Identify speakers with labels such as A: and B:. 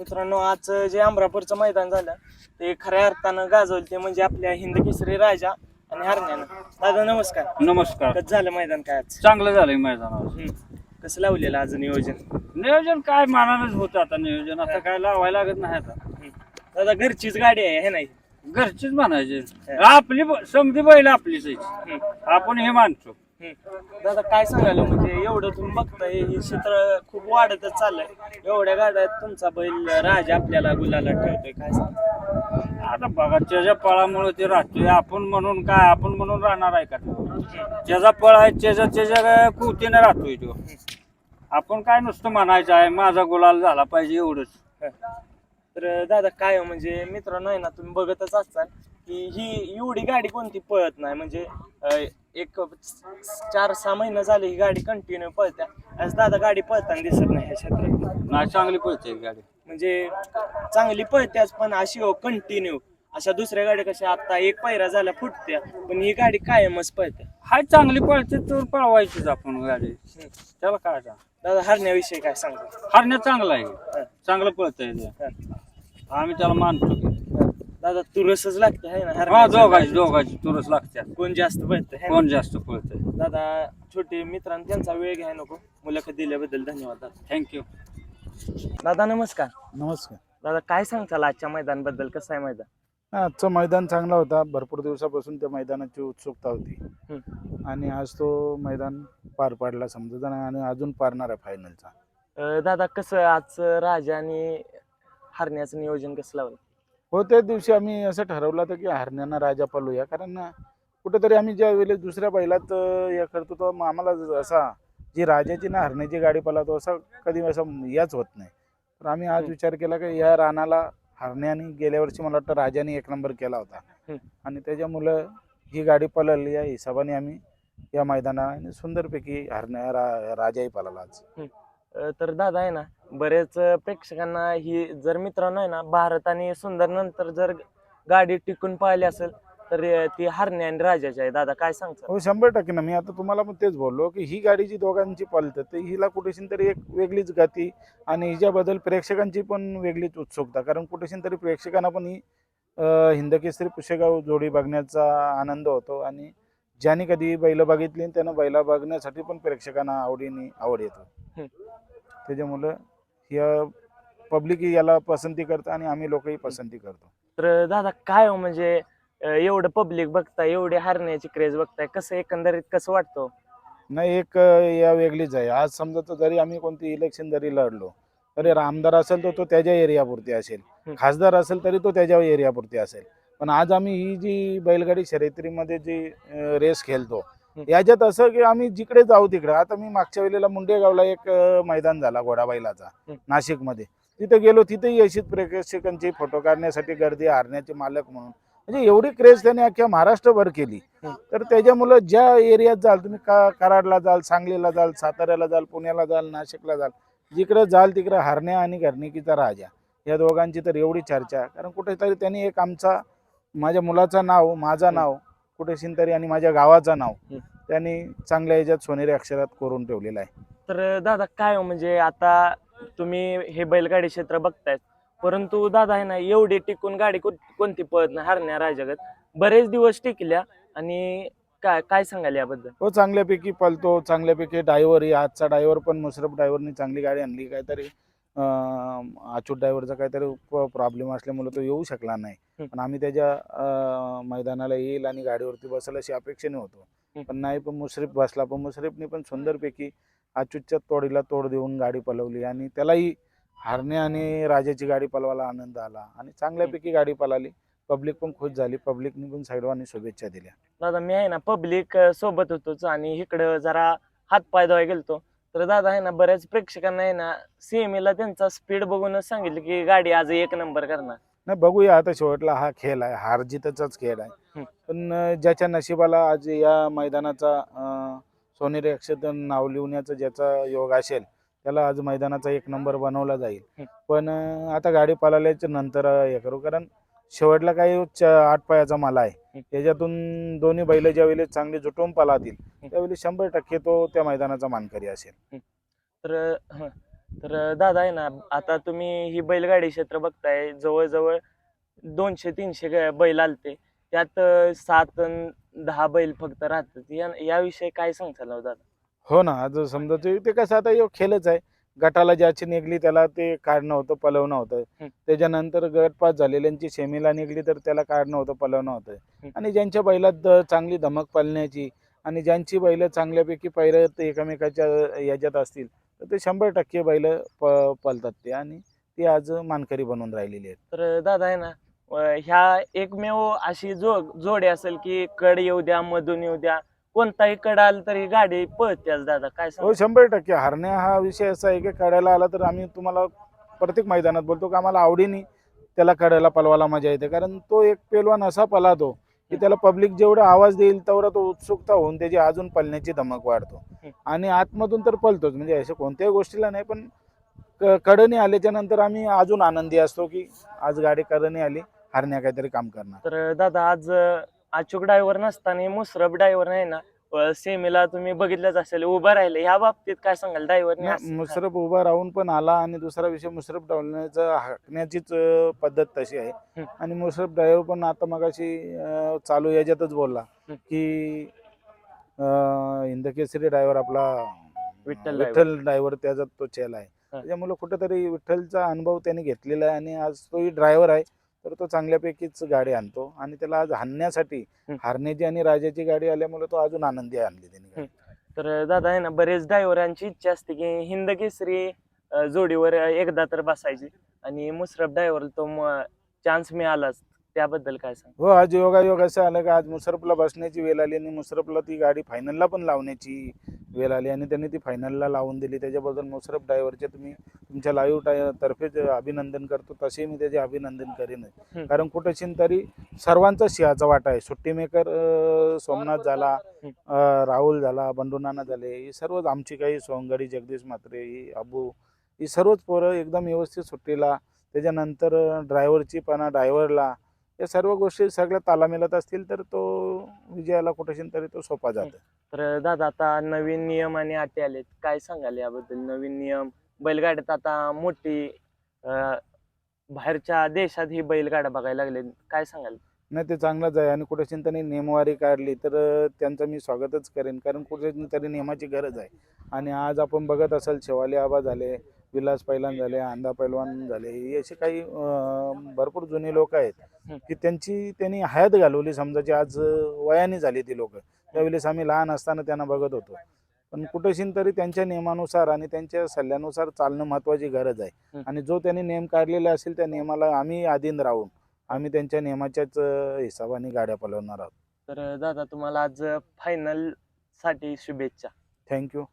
A: मित्रांनो आज जे अमरापूरचं मैदान झालं ते खऱ्या अर्थानं गाजवलं ते म्हणजे आपल्या हिंद केसरी राजा आणि हरण्यानं. दादा नमस्कार.
B: नमस्कार.
A: कसं झालं मैदान काय आज?
B: चांगलं झालंय मैदानावर
A: हम्म. कसं लावलेलं आज नियोजन?
B: नियोजन काय मानानच होतं आता नियोजन. आता काय लावायला लागत नाही आता.
A: हम्म. दादा घरचीच गाडी आहे हे नाही?
B: घरचीच म्हणायचे. आपली ब- समधी बैल आपलीच आहे.
A: हम्म.
B: आपण हे मानतो.
A: दादा काय सांगायला म्हणजे एवढं तुम्ही बघताय हे क्षेत्र खूप वाढतच चाललंय. एवढ्या गाड्यात तुमचा बैल राजा आपल्याला गुलाला ठेवतोय काय सांग
B: आता बघा त्याच्या पळामुळे ते राहतोय. आपण म्हणून काय आपण म्हणून राहणार आहे का? त्याचा पळ आहे त्याच्या त्याच्या कुवतीने राहतोय तो. आपण काय नुसतं म्हणायचं आहे माझा गुलाल झाला पाहिजे एवढंच.
A: तर दादा काय हो म्हणजे मित्रांनो आहे ना तुम्ही बघतच असताल की ही एवढी गाडी कोणती पळत नाही. म्हणजे अं, एक चार सहा महिने झाले ही गाडी कंटिन्यू पळत्या. आज दादा गाडी पळताना दिसत नाही ह्या क्षेत्रात.
B: नाही चांगली पळते गाडी.
A: म्हणजे चांगली पळत्याच पण अशी हो कंटिन्यू अशा दुसऱ्या गाड्या कशा आता एक पायरा झाल्या फुटत्या पण ही गाडी कायमच पळते
B: हाय चांगली पळते तर पळवायचीच आपण गाडी. त्याला काय?
A: दादा हरण्याविषयी काय सांगतो
B: हरण्या चांगला आहे. चांगलं पळतंय ते. आम्ही त्याला मानतो. की.
A: दादा तुरसच लागते आहे ना?
B: हा
A: हरण्याचं.
B: दोघांची दोघांची तुरच लागतात
A: कोण जास्त पळत
B: कोण जास्त पळतंय?
A: दादा छोटे मित्रांनो त्यांचा वेळ घ्याय नको. मुलाखत दिल्याबद्दल धन्यवाद दादा.
B: थँक्यू
A: दादा नमस्कार.
C: नमस्कार.
A: दादा काय सांगताल आजच्या मैदानबद्दल? कसं आहे मैदान?
C: हा, आजचं मैदान चांगला होता. भरपूर दिवसापासून त्या मैदानाची उत्सुकता होती. आणि आज तो मैदान पार पाडला समजा आणि अजून पारणार आहे फायनलचा
A: अं, दादा कसं आज राजा आणि हरण्याचं नियोजन कसं लावलं?
C: हो त्या दिवशी आम्ही असं ठरवलं होतं की हरण्यांना राजा पालूया. कारण कुठेतरी आम्ही ज्या वेळेस दुसऱ्या बैलात हे करतो तो मग आम्हाला असा जी राजाची ना हरण्याची गाडी पळतो असा कधी असा याच होत नाही. तर आम्ही आज. विचार केला की या रानाला हरण्याने गेल्या वर्षी मला वाटतं राजाने एक नंबर केला होता. आणि त्याच्यामुळं ही गाडी पळाली या हिशोबाने आम्ही या मैदानाने सुंदरपैकी हरण्या रा राजाही पळाला आज.
A: तर दादा आहे ना बरेच प्रेक्षकांना ही जर मित्रांनो आहे ना भारत आणि सुंदर नंतर जर गाडी टिकून पाहिली असेल तर ती हरण्या आणि राजाची आहे. दादा काय सांगतो?
C: हो शंभर टक्के ना. मी आता तुम्हाला पण तेच बोललो की ही गाडी जी दोघांची पळते तर हिला कुठेशी तरी एक वेगळीच गती आणि हिच्याबद्दल प्रेक्षकांची पण वेगळीच उत्सुकता. कारण कुठेशी तरी प्रेक्षकांना पण ही हिंदकेसरी पुशेगाव जोडी बघण्याचा आनंद होतो आणि ज्यांनी कधी बैल बघितली त्यांना बैला बघण्यासाठी पण प्रेक्षकांना आवडीने आवड येतो. त्याच्यामुळं या पब्लिक याला पसंती करतं आणि आम्ही लोकही पसंती करतो.
A: तर दादा काय हो म्हणजे एवढं पब्लिक बघताय एवढी हरण्याची क्रेज बघताय कसं एकंदरीत कसं वाटतं?
C: नाही एक या वेगळीच आहे. आज समजा तर जरी आम्ही कोणती इलेक्शन जरी लढलो तरी आमदार असेल तर तो त्याच्या एरियापुरती असेल. खासदार असेल तरी तो त्याच्या एरियापुरती असेल. पण आज आम्ही ही जी बैलगाडी शर्यतीमध्ये जी रेस खेळतो. याच्यात असं की आम्ही जिकडे जाऊ तिकडे आता मी मागच्या वेळेला मुंडेगावला एक मैदान झाला घोडाबैलाचा
A: हं.
C: नाशिकमध्ये तिथे गेलो तिथेही अशीच प्रेक्षकांची फोटो काढण्यासाठी गर्दी हारण्याचे मालक म्हणून म्हणजे एवढी क्रेज त्याने अख्ख्या महाराष्ट्रभर केली. तर त्याच्यामुळं ज्या एरियात जाल तुम्ही का कराडला जाल सांगलीला जाल साताऱ्याला जाल पुण्याला जाल नाशिकला जाल जिकडं जाल तिकडं हरण्या आणि घरणिकीचा राजा या दोघांची तर एवढी चर्चा कारण कुठेतरी त्यांनी एक आमचा माझ्या मुलाचं नाव माझं नाव कुठे तरी आणि माझ्या गावाचं नाव
A: हं.
C: त्यांनी चांगल्या ह्याच्यात सोनेरी अक्षरात करून ठेवलेलं आहे.
A: तर दादा काय हो म्हणजे आता तुम्ही हे बैलगाडी क्षेत्र बघतायत परंतु दादा आहे ना एवढी टिकून गाडी कोण- कोणती पळत नाही हरण्या राजागत बरेच दिवस टिकल्या आणि काय काय सांगाल याबद्दल?
C: तो चांगल्यापैकी पळतो चांगल्यापैकी ड्रायव्हर आजचा ड्रायव्हर पण मुश्रफ ड्रायव्हरनी चांगली गाडी आणली काहीतरी अच्युत ड्रायव्हरचा काहीतरी प्रॉब्लेम असल्यामुळे तो येऊ शकला नाही. पण आम्ही त्याच्या मैदानाला येईल आणि गाडीवरती बसेल अशी अपेक्षेने. होतो. पण नाही पण मुश्रीफ बसला. पण मुश्रीफने पण सुंदरपैकी अच्युतच्या तोडीला तोड देऊन गाडी पलवली आणि त्यालाही हारणे आणि राजाची गाडी पलवायला आनंद आला आणि चांगल्यापैकी गाडी पळाली पब्लिक पण खुश झाली. पब्लिकने पण साईडवानी शुभेच्छा दिल्या.
A: दादा मी आहे ना पब्लिक सोबत होतोच आणि इकडं जरा हात पाय धुवाय गेलतो. तर दादा आहे ना बऱ्याच प्रेक्षकांना आहे ना सीएमएला त्यांचा स्पीड बघूनच सांगितलं की गाडी आज एक नंबर करणार
C: नाही बघूया आता शेवटला हा खेळ आहे हार जितचाच खेळ आहे. पण ज्याच्या नशिबाला आज या मैदानाचा अं, सोनेरी अक्षर नाव लिहिण्याचा ज्याचा योग असेल त्याला आज मैदानाचा एक नंबर बनवला जाईल
A: हं.
C: पण अं, आता गाडी पळाल्याच्या नंतर अं, हे करू कारण शेवटला काही च- आठ पायाचा माला आहे. त्याच्यातून दोन्ही बैल ज्या वेळेस चांगली जुटवून पळातील
A: हं.
C: त्यावेळी शंभर टक्के तो त्या मैदानाचा मानकरी असेल.
A: तर हं, तर दादा आहे ना आता तुम्ही ही बैलगाडी क्षेत्र बघताय जवळजवळ दोनशे तीनशे ग- बैल आलते. त्यात अं, सात अन दहा बैल फक्त राहतात. या याविषयी काय सांगताल हो दादा?
C: हो ना आज समजा ते ते कसं आता ह्यो खेळच आहे. गटाला ज्याची निघली त्याला ते काढणं होतं पलवणं होतं. त्याच्यानंतर गट पास झालेल्यांची सेमीला निघली तर त्याला काढणं होतं पलवणं होतं. आणि ज्यांच्या बैलात चांगली धमक पालण्याची आणि ज्यांची बैल चांगल्यापैकी पैरत एकमेकाच्या याच्यात असतील तर ते शंभर टक्के बैल प पलतात ते आणि ती आज मानकरी बनून राहिलेली आहेत
A: तर दादा आहे ना ह्या एकमेव अशी जो जोडी असेल की कड येऊ द्या मधून येऊ द्या कोणताही कड आला तरी गाडी पळतेच दादा काय
C: हो
A: सांग
C: शंभर टक्के. हरण्या हा विषय असा आहे की कड्याला आला तर आम्ही तुम्हाला प्रत्येक मैदानात बोलतो की आम्हाला आवडीने त्याला कड्याला पलवायला मजा येते. कारण तो एक पेलवान असा पलातो की त्याला पब्लिक जेवढा आवाज देईल तेवढा तो उत्सुकता होऊन त्याची अजून पलण्याची धमक वाढतो. आणि आतमधून तर पलतोच म्हणजे अशा कोणत्याही गोष्टीला नाही पण क- कडणी आल्याच्यानंतर आम्ही अजून आनंदी असतो की आज गाडी कडणी आली हरण्या काहीतरी काम करणार.
A: तर दादा आज अं, अचूक ड्रायव्हर नसताना मुसरफ ड्रायव्हर नाही ना? सेमीला तुम्ही बघितलंच असेल उभं राहिले. ह्या बाबतीत काय सांगाल? ड्रायव्हरने
C: ना- मुशरफ उभा राहून पण आला आणि दुसरा विषय मुशरफ डावण्याचा हाकण्याचीच पद्धत तशी आहे. आणि मुशरफ ड्रायव्हर पण आता मगाशी चालू याच्यातच बोलला. की हिंदकेसरी ड्रायव्हर आपला
A: विठ्ठल
C: विठ्ठल ड्रायव्हर त्याचा तो चेला आहे. त्याच्यामुळे कुठेतरी विठ्ठलचा अनुभव त्याने घेतलेला आहे आणि आज तोही ड्रायव्हर आहे. तर तो चांगल्यापैकीच गाडी आणतो आणि त्याला आज हाणण्यासाठी. हारण्याची आणि राजाची गाडी आल्यामुळे तो अजून आनंदी आणली त्यांनी.
A: तर दादा आहे ना बरेच ड्रायव्हरांची इच्छा असते की हिंद केसरी जोडीवर एकदा तर बसायची आणि मुसरफ ड्रायव्हर तो चान्स मिळालाच त्याबद्दल काय सांग
C: हो आज योगा योग असं आलं का आज मुसरफला बसण्याची वेळ आली आणि मुसरफला ती गाडी फायनलला पण लावण्याची वेळ आली आणि त्यांनी ती फायनलला लावून दिली. त्याच्याबद्दल मुसरफ ड्रायव्हरचे तुम्ही तुमच्या लाईव्ह तर्फे जे अभिनंदन करतो तसे मी त्याचे अभिनंदन करेन. कारण कुठेशीन तरी सर्वांचा सिंहाचा वाटा आहे. सुट्टी मेकर सोमनाथ झाला राहुल झाला बंडू नाना झाले ही सर्वच आमची काही सोंगडी जगदीश म्हात्रे ही अबू ही सर्वच पोरं एकदम व्यवस्थित सुट्टीला त्याच्यानंतर ड्रायव्हरची पणा ड्रायव्हरला या सर्व गोष्टी सगळ्या तालामेलात असतील तर तो विजयाला कुठेशीन तरी तो सोपा जातो
A: तर दादा आता नवीन नियम आणि अटी आलेत. काय सांगाल याबद्दल? नवीन नियम बैलगाड्यात आता मोठी अं, बाहेरच्या देशात ही बैलगाड्या बघायला लागले काय सांगाल?
C: नाही ते चांगलंच आहे आणि कुठेशीन त्यांनी नियमवारी काढली तर अं, त्यांचं मी स्वागतच करेन. कारण कुठेशीन तरी नियमाची गरज आहे. आणि आज आपण बघत असाल शेवाली आबा झाले विलास पैलवान झाले आंदा पैलवान झाले हे असे काही भरपूर जुने लोक आहेत. की त्यांची त्यांनी हयात घालवली समजा जी आज वयाने झाली ती लोक. त्यावेळेस आम्ही लहान असताना त्यांना बघत होतो. पण कुठेशीन तरी त्यांच्या नियमानुसार आणि त्यांच्या सल्ल्यानुसार चालणं महत्वाची गरज आहे. आणि जो त्यांनी नियम काढलेला असेल त्या नियमाला आम्ही अधीन राहून आम्ही त्यांच्या नियमाच्याच हिशोबाने गाड्या पळवणार आहोत.
A: तर दादा तुम्हाला आज फायनलसाठी शुभेच्छा.
C: थँक्यू